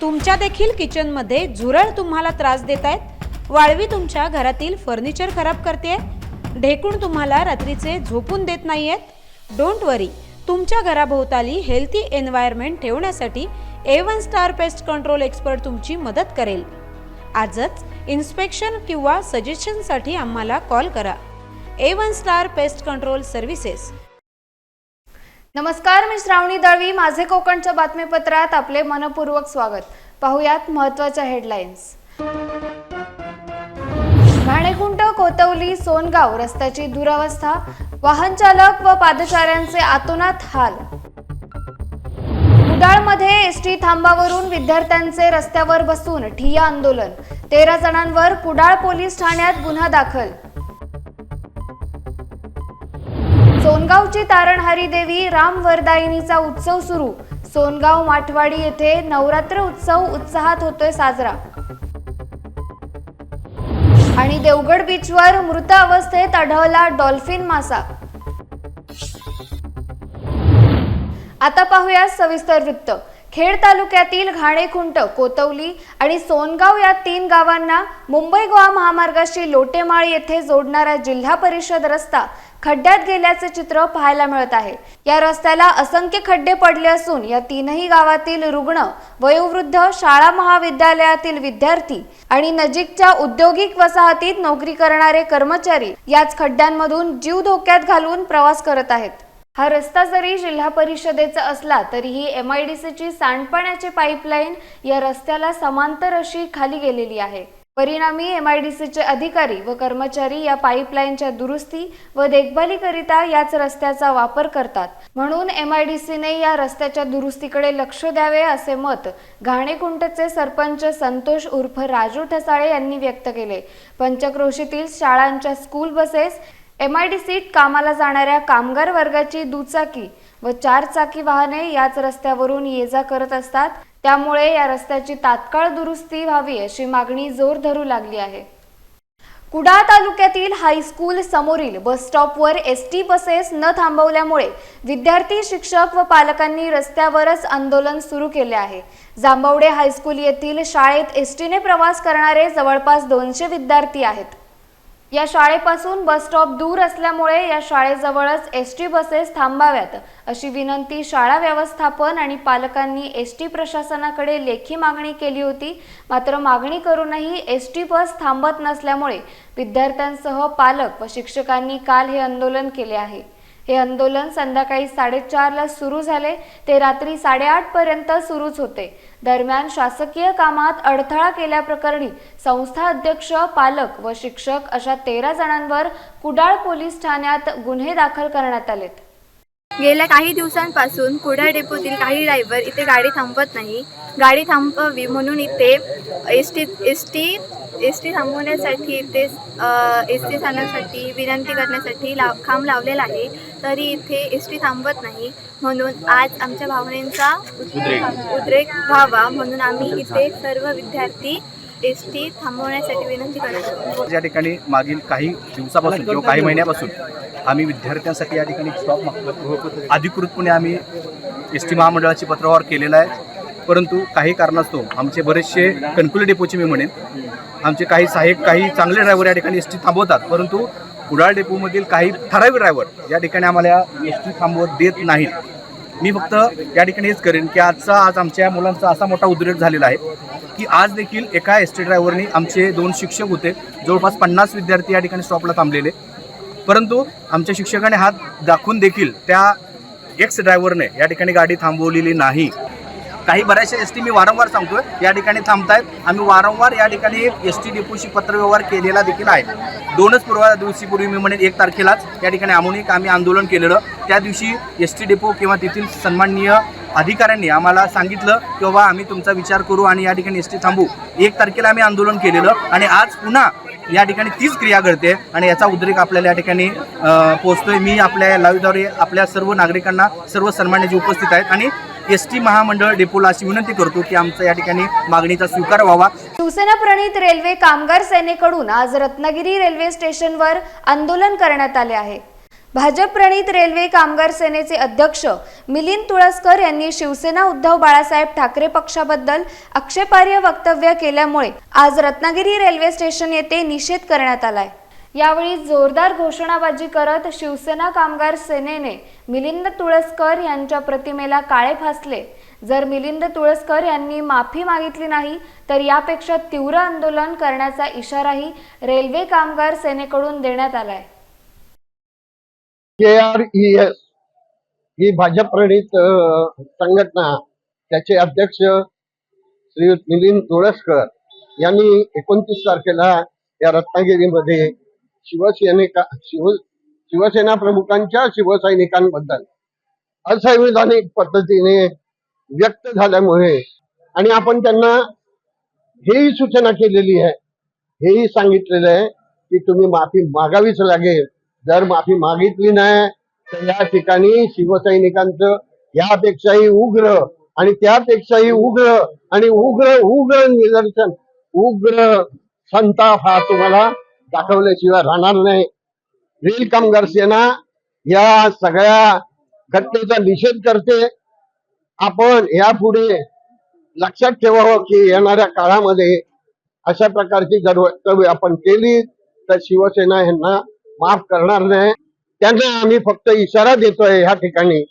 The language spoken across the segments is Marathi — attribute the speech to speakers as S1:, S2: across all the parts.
S1: तुमच्या देखील किचनमध्ये झुरळ तुम्हाला त्रास देत आहेत? वाळवी तुमच्या घरातील फर्निचर खराब करते ढेकूण तुम्हाला रात्रीचे झोपून देत नाही आहेत? डोंट वरी तुमच्या घराभोवताली हेल्थी एन्व्हायरमेंट ठेवण्यासाठी A one star pest control expert तुमची मदत करेल. आजच इन्स्पेक्शन किंवा सजेशनसाठी आम्हाला कॉल करा. A one star pest control services
S2: नमस्कार मी श्रावणी दळवी. माझे कोकणच्या बातमीपत्रात आपले मनपूर्वक स्वागत. पाहुयात महत्त्वाच्या हेडलाईन्स. भाणेकुंट कोतवली सोनगाव रस्त्याची दुरावस्था. वाहन चालक व पादचाऱ्यांचे आतोनात हाल. कुडाळमध्ये एस टी थांबावरून विद्यार्थ्यांचे रस्त्यावर बसून ठिय्या आंदोलन. तेरा जणांवर कुडाळ पोलीस ठाण्यात गुन्हा दाखल. सोनगावची तारणहारी देवी रामवरदायिनीचा उत्सव सुरू. सोनगाव माठवाडी येथे नवरात्र उत्सव उत्साहात होतोय साजरा. आणि देवगड बीचवर मृत अवस्थेत आढळला डॉल्फिन मासा. आता पाहूया सविस्तर वृत्त. खेड तालुक्यातील घाणेखुंट कोतवली आणि सोनगाव या तीन गावांना मुंबई गोवा महामार्गाशी लोटेमाळ येथे जोडणारा जिल्हा परिषद रस्ता खड्ड्यात गेल्याचे चित्र पाहायला मिळत आहे. या रस्त्याला असंख्य खड्डे पडले असून या तीनही गावातील रुग्ण वयोवृद्ध शाळा महाविद्यालयातील विद्यार्थी आणि नजीकच्या औद्योगिक वसाहतीत नोकरी करणारे कर्मचारी याच खड्ड्यांमधून जीव धोक्यात घालून प्रवास करत आहेत. हा रस्ता जरी जिल्हा परिषदेचा असला तरीही एम आय डी सीची सांडपाण्याची पाईपलाईन या रस्त्याला समांतर अशी खाली गेलेली आहे. परिणामी एम आय डी सीचे अधिकारी व कर्मचारी या पाईपलाईनच्या दुरुस्ती व देखभालीकरिता याच रस्त्याचा वापर करतात. म्हणून एम आय डी सीने या रस्त्याच्या दुरुस्तीकडे लक्ष द्यावे असे मत घाणेकुंटचे सरपंच संतोष उर्फ राजू ठसाळे यांनी व्यक्त केले. पंचक्रोशीतील शाळांच्या school buses M I D सीत कामाला जाणाऱ्या कामगार वर्गाची दुचाकी व चार चाकी वाहने याच रस्त्यावरून ये जा करत असतात. त्यामुळे या रस्त्याची तात्काळ दुरुस्ती व्हावी अशी मागणी जोर धरू लागली आहे. कुडाळ तालुक्यातील हायस्कूल समोरील बस स्टॉपवर एस टी बसेस न थांबवल्यामुळे विद्यार्थी शिक्षक व पालकांनी रस्त्यावरच आंदोलन सुरू केले आहे. जांभवडे हायस्कूल येथील शाळेत एस टीने प्रवास करणारे जवळपास दोनशे विद्यार्थी आहेत. या शाळेपासून बस स्टॉप दूर असल्यामुळे या शाळेजवळच एस टी बसेस थांबाव्यात अशी विनंती शाळा व्यवस्थापन आणि पालकांनी एस टी प्रशासनाकडे लेखी मागणी केली होती. मात्र मागणी करूनही एस टी बस थांबत नसल्यामुळे विद्यार्थ्यांसह पालक व शिक्षकांनी काल हे आंदोलन केले आहे. हे आंदोलन संध्याकाळी साडेचारला सुरू झाले. ते रात्री साडेआठ पर्यंत सुरूच होते. दरम्यान शासकीय कामात अडथळा केल्याप्रकरणी संस्था अध्यक्ष पालक व शिक्षक अशा तेरा जणांवर कुडाळ पोलीस ठाण्यात गुन्हे दाखल करण्यात आलेत.
S3: गेल्या काही दिवसांपासून कुडाळ डेपोतील काही ड्रायव्हर इथे गाडी थांबवत नाही. गाडी थांबवावी म्हणून इथे S T S T S T थांबवण्यासाठी इथे एस टी थांबण्यासाठी विनंती करण्यासाठी लाव खांब लावलेला आहे. तरी इथे एस टी थांबवत नाही. म्हणून आज आमच्या भावनेचा उद्रेक. व्हावा. म्हणून आम्ही इथे सर्व विद्यार्थी एस टी थांबवण्यासाठी विनंती करत.
S4: या ठिकाणी मागील काही दिवसापासून किंवा काही महिन्यापासून आम्ही विद्यार्थ्यांसाठी या ठिकाणी स्टॉप मागतो अधिकृतपणे आम्ही एस टी महामंडळाची पत्रव्यवहार केलेला आहे. परंतु काही कारणास्तव आमचे बरेचसे कणकुले डेपोचे मी म्हणेन आमचे काही सहाय्यक काही चांगले ड्रायव्हर या ठिकाणी एस टी थांबवतात. परंतु कुडाळ डेपोमधील काही ठराविक ड्रायव्हर या ठिकाणी आम्हाला एस टी थांबवत देत नाहीत. मी फक्त या ठिकाणी हेच करेन की आजचा आज आमच्या मुलांचा असा मोठा उद्रेक झालेला आहे की आज देखील एका एस टी ड्रायव्हरनी आमचे दोन शिक्षक होते. जवळपास पन्नास विद्यार्थी या ठिकाणी स्टॉपला थांबलेले. परंतु आमच्या शिक्षकाने हात दाखवून देखील त्या एक्स ड्रायव्हरने या ठिकाणी गाडी थांबवलेली नाही. काही बऱ्याचशा एस टी मी वारंवार सांगतोय या ठिकाणी थांबतायत. आम्ही वारंवार या ठिकाणी एस टी डेपोशी पत्रव्यवहार केलेला देखील आहे. दोनच पूर्वा दिवशीपूर्वी मी म्हणेन एक तारखेलाच या ठिकाणी आमोनिक आम्ही आंदोलन केलेलं. त्या दिवशी एस टी डेपो किंवा तेथील सन्माननीय अधिकाऱ्यांनी आम्हाला सांगितलं की बाबा आम्ही तुमचा विचार करू आणि या ठिकाणी एस टी थांबू. एक तारखेला आम्ही आंदोलन केलेलं आणि आज पुन्हा या ठिकाणी तीच क्रिया घडते आणि याचा उद्रेक आपल्याला या ठिकाणी अ, पोहोचतोय. मी आपल्या लाईव्हद्वारे आपल्या सर्व नागरिकांना सर्व सन्मान्य जे उपस्थित आहेत आणि एस टी महामंडळ डेपोला अशी विनंती करतो की आमचा या ठिकाणी मागणीचा स्वीकार व्हावा.
S2: शिवसेना प्रणित रेल्वे कामगार सेनेकडून आज रत्नागिरी रेल्वे स्टेशनवर आंदोलन करण्यात आले आहे. भाजप प्रणित रेल्वे कामगार सेनेचे अध्यक्ष मिलिंद तुळसकर यांनी शिवसेना उद्धव बाळासाहेब ठाकरे पक्षाबद्दल आक्षेपार्ह वक्तव्य केल्यामुळे आज रत्नागिरी रेल्वे स्टेशन येथे निषेध करण्यात आलाय. यावेळी जोरदार घोषणाबाजी करत शिवसेना कामगार सेनेने मिलिंद तुळसकर यांच्या प्रतिमेला काळे फासले. जर मिलिंद तुळसकर यांनी माफी मागितली नाही तर यापेक्षा तीव्र आंदोलन करण्याचा इशाराही रेल्वे कामगार सेनेकडून देण्यात आलाय.
S5: के आर ई एस ही भाजप प्रणित संघटना त्याचे अध्यक्ष श्री मिलिंद तुळसकर यांनी एकोणतीस तारखेला या रत्नागिरीमध्ये शिवसैनिका शिव शिवसेना प्रमुखांच्या शिवसैनिकांबद्दल असंविधानिक पद्धतीने व्यक्त झाल्यामुळे आणि आपण त्यांना हेही सूचना केलेली आहे हेही सांगितलेलं आहे की तुम्ही माफी मागावीच लागेल. जर माफी मागितली नाही तर या ठिकाणी शिवसैनिकांचं यापेक्षाही उग्र आणि त्यापेक्षाही उग्र आणि उग्र उग्र निदर्शन उग्र संताप हा तुम्हाला दाखवल्याशिवाय राहणार नाही. रेल कामगार सेना या सगळ्या घटनेचा निषेध करते. आपण यापुढे लक्षात ठेवावं की येणाऱ्या काळामध्ये अशा प्रकारची जर वक्तव्य आपण केली तर शिवसेना यांना माफ करणार नाही. त्यांना आम्ही फक्त इशारा देतोय ह्या ठिकाणी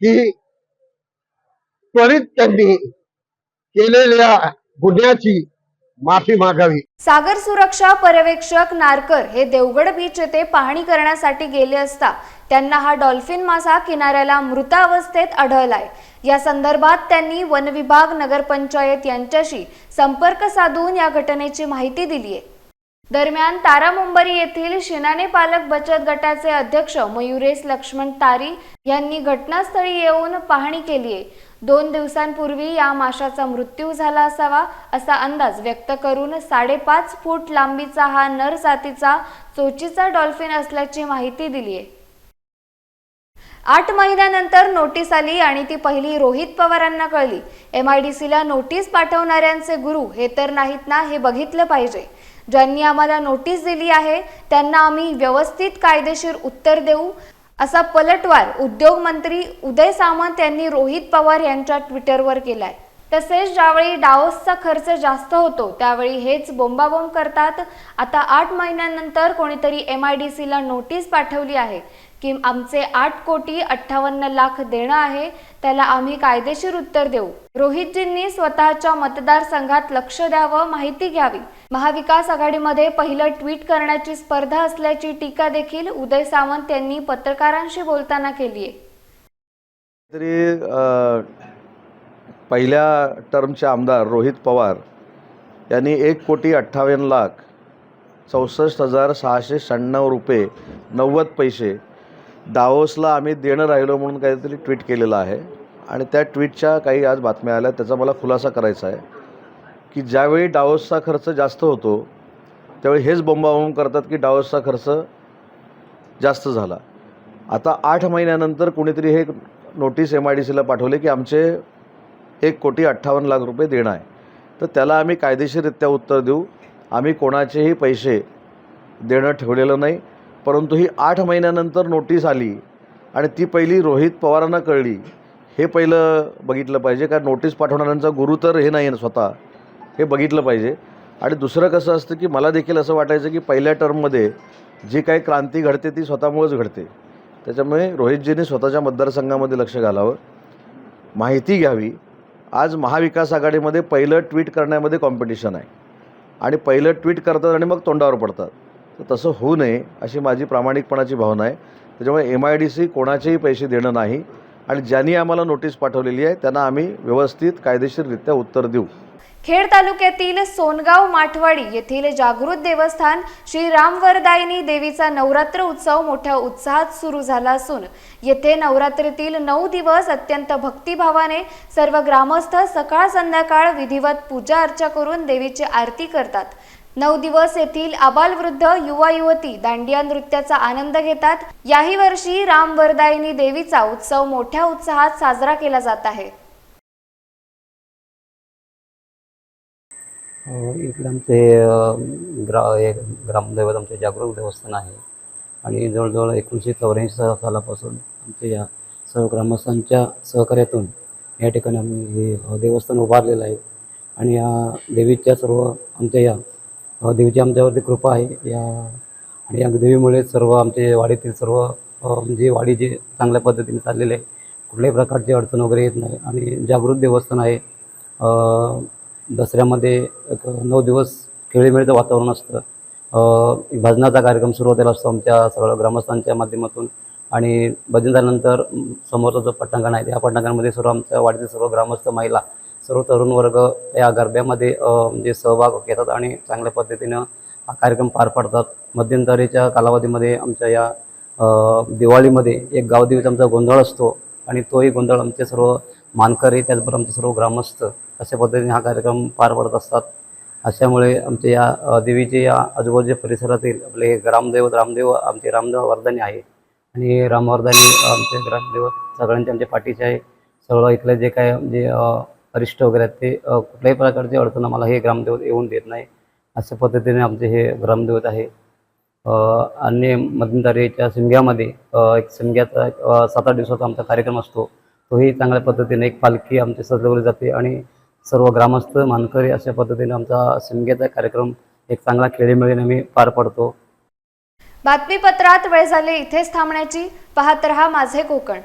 S5: की त्वरित त्यांनी केलेल्या गुन्ह्याची माफी मागावी.
S2: सागर सुरक्षा पर्यवेक्षक नारकर हे देवगड बीच येथे पाहणी करण्यासाठी गेले असता त्यांना हा डॉल्फिन मासा किनाऱ्याला मृतावस्थेत आढळलाय. या संदर्भात त्यांनी वन विभाग नगरपंचायत यांच्याशी संपर्क साधून या घटनेची माहिती दिली आहे दरम्यान तारामुंबरी येथील शिनाने पालक बचत गटाचे अध्यक्ष मयुरेश लक्ष्मण तारी यांनी घटनास्थळी येऊन पाहणी केली आहे. दोन दिवसांपूर्वी या माशाचा मृत्यू झाला असावा असा अंदाज व्यक्त करून साडेपाच फूट लांबीचा हा नर जातीचा चोचीचा डॉल्फिन असल्याची माहिती दिली आहे. आठ महिन्यानंतर नोटीस आली आणि ती पहिली रोहित पवारांना कळली. एम आय डी सीला नोटीस पाठवणाऱ्यांचे गुरु हे तर नाहीत ना हे बघितलं पाहिजे. ज्यांनी आम्हाला नोटीस दिली आहे त्यांना आम्ही व्यवस्थित कायदेशीर उत्तर देऊ असा पलटवार उद्योग मंत्री उदय सामंत यांनी रोहित पवार यांच्या ट्विटरवर केलाय. तसेच ज्यावेळी डाओसचा खर्च जास्त होतो त्यावेळी हेच बोंबाबोंब करतात. आता आठ महिन्यानंतर कोणीतरी एम आय डी सीला नोटीस पाठवली आहे की आमचे आठ कोटी अठ्ठावन्न लाख देणं आहे त्याला आम्ही कायदेशीर उत्तर देऊ. रोहितजींनी स्वतःच्या मतदारसंघात लक्ष द्यावं माहिती घ्यावी. महाविकास आघाडीमध्ये पहिलं ट्विट करण्याची स्पर्धा असल्याची टीका देखील उदय सावंत यांनी पत्रकारांशी बोलताना केली आहे
S6: तरी पहिल्या टर्मचे आमदार रोहित पवार यांनी एक कोटी अठ्ठावन्न लाख चौसष्ट हजार सहाशे शहाण्णव रुपये नव्वद पैसे डाओसला आम्ही देणं राहिलो म्हणून काहीतरी ट्विट केलेलं आहे. आणि त्या ट्विटच्या काही आज बातम्या आल्या त्याचा मला खुलासा करायचा आहे की ज्यावेळी डाओसचा खर्च जास्त होतो त्यावेळी हेच बोंबाबोंब करतात की डाओसचा खर्च जास्त झाला. आता आठ महिन्यानंतर कुणीतरी हे नोटीस एम आय डी सीला पाठवले की आमचे एक कोटी अठ्ठावन्न लाख रुपये देणं आहे. तर त्याला आम्ही कायदेशीररित्या उत्तर देऊ. आम्ही कोणाचेही पैसे देणं ठेवलेलं नाही. परंतु ही आठ महिन्यानंतर नोटीस आली आणि ती पहिली रोहित पवारांना कळली. हे पहिलं बघितलं पाहिजे कारण नोटीस पाठवणाऱ्यांचा गुरु तर हे नाही आहे स्वतः. हे बघितलं पाहिजे. आणि दुसरं कसं असतं की मला देखील असं वाटायचं की पहिल्या टर्ममध्ये जी काही क्रांती घडते ती स्वतःमुळेच घडते. त्याच्यामुळे रोहितजींनी स्वतःच्या मतदारसंघामध्ये लक्ष घालावं. माहिती घ्यावी. आज महाविकास आघाडीमध्ये पहिलं ट्विट करण्यामध्ये कॉम्पिटिशन आहे. आणि पहिलं ट्विट करतात आणि मग तोंडावर पडतात. तर तसं होऊ नये अशी माझी प्रामाणिकपणाची भावना आहे. त्याच्यामुळे एम आय डी सी कोणाचेही पैसे देणं नाही. आणि ज्यांनी आम्हाला नोटीस पाठवलेली आहे त्यांना आम्ही व्यवस्थित कायदेशीररित्या उत्तर देऊ.
S2: खेड तालुक्यातील सोनगाव माठवाडी येथील जागृत देवस्थान श्री रामवरदायिनी देवीचा नवरात्र उत्सव मोठ्या उत्साहात सुरू झाला असून येथे नवरात्रीतील नऊ दिवस अत्यंत भक्तिभावाने सर्व ग्रामस्थ सकाळ संध्याकाळ विधिवत पूजा अर्चा करून देवीची आरती करतात. नऊ दिवस येथील आबालवृद्ध युवा युवती दांडिया नृत्याचा आनंद घेतात. याही वर्षी रामवरदायिनी देवीचा उत्सव मोठ्या उत्साहात साजरा केला जात आहे.
S7: इथलं आमचे ग्रा हे ग्रामदैवत आमचे जागरूक देवस्थान आहे. आणि जवळजवळ एकोणीसशे चौऱ्याऐंशी सालापासून आमच्या या सर्व ग्रामस्थांच्या सहकार्यातून या ठिकाणी आम्ही हे देवस्थान उभारलेलं आहे. आणि या देवीच्या सर्व आमच्या या देवीची आमच्यावरती कृपा आहे. या आणि या देवीमुळे सर्व आमचे वाडीतील सर्व म्हणजे वाडी जे चांगल्या पद्धतीने चाललेले आहे कुठल्याही प्रकारची अडचण वगैरे येत नाही. आणि जागृत देवस्थान आहे. दसऱ्यामध्ये एक नऊ दिवस खेळीमेळीचं वातावरण असतं. एक भजनाचा कार्यक्रम सुरू होतेला असतो आमच्या सगळ्या ग्रामस्थांच्या माध्यमातून. आणि भजन झाल्यानंतर समोरचा जो पटांगण आहे त्या पटांगणामध्ये सर्व आमच्या वाडीतील सर्व ग्रामस्थ महिला सर्व तरुण वर्ग या गरब्यामध्ये म्हणजे सहभाग घेतात आणि चांगल्या पद्धतीनं हा कार्यक्रम पार पाडतात. मध्यंतरीच्या कालावधीमध्ये आमच्या या दिवाळीमध्ये एक गावदेवीचा आमचा गोंधळ असतो आणि तोही गोंधळ आमचे सर्व मानकरी त्याचबरोबर आमचे सर्व ग्रामस्थ अशा पद्धतीने हा कार्यक्रम पार पडत असतात. अशामुळे आमच्या या देवीचे या आजूबाजूच्या परिसरातील आपले ग्रामदैवत रामदेव आमचे रामदेव वर्धनी आहे. आणि रामवर्धानी आमचे ग्रामदैवत सगळ्यांचे आमच्या पाठीचे आहे. सगळं इथलं जे काय म्हणजे अरिष्ट वगैरे आहेत ते कुठल्याही प्रकारची अडचण आम्हाला हे ग्रामदेवत येऊन देत नाही. अशा पद्धतीने आमचे हे ग्रामदेवत आहे. आणि मध्यंतरीच्या शिमग्यामध्ये एक शिमग्याचा सात आठ दिवसाचा आमचा कार्यक्रम असतो. तोही चांगल्या पद्धतीने एक पालखी आमची सजवली जाते आणि सर्व ग्रामस्थ मानकरी अशा पद्धतीने आमचा शिमग्याचा कार्यक्रम एक चांगला खेळीमेळीने आम्ही पार पडतो.
S2: बातमीपत्रात वेळ झाली इथेच थांबण्याची. पाहत रहा माझे कोकण.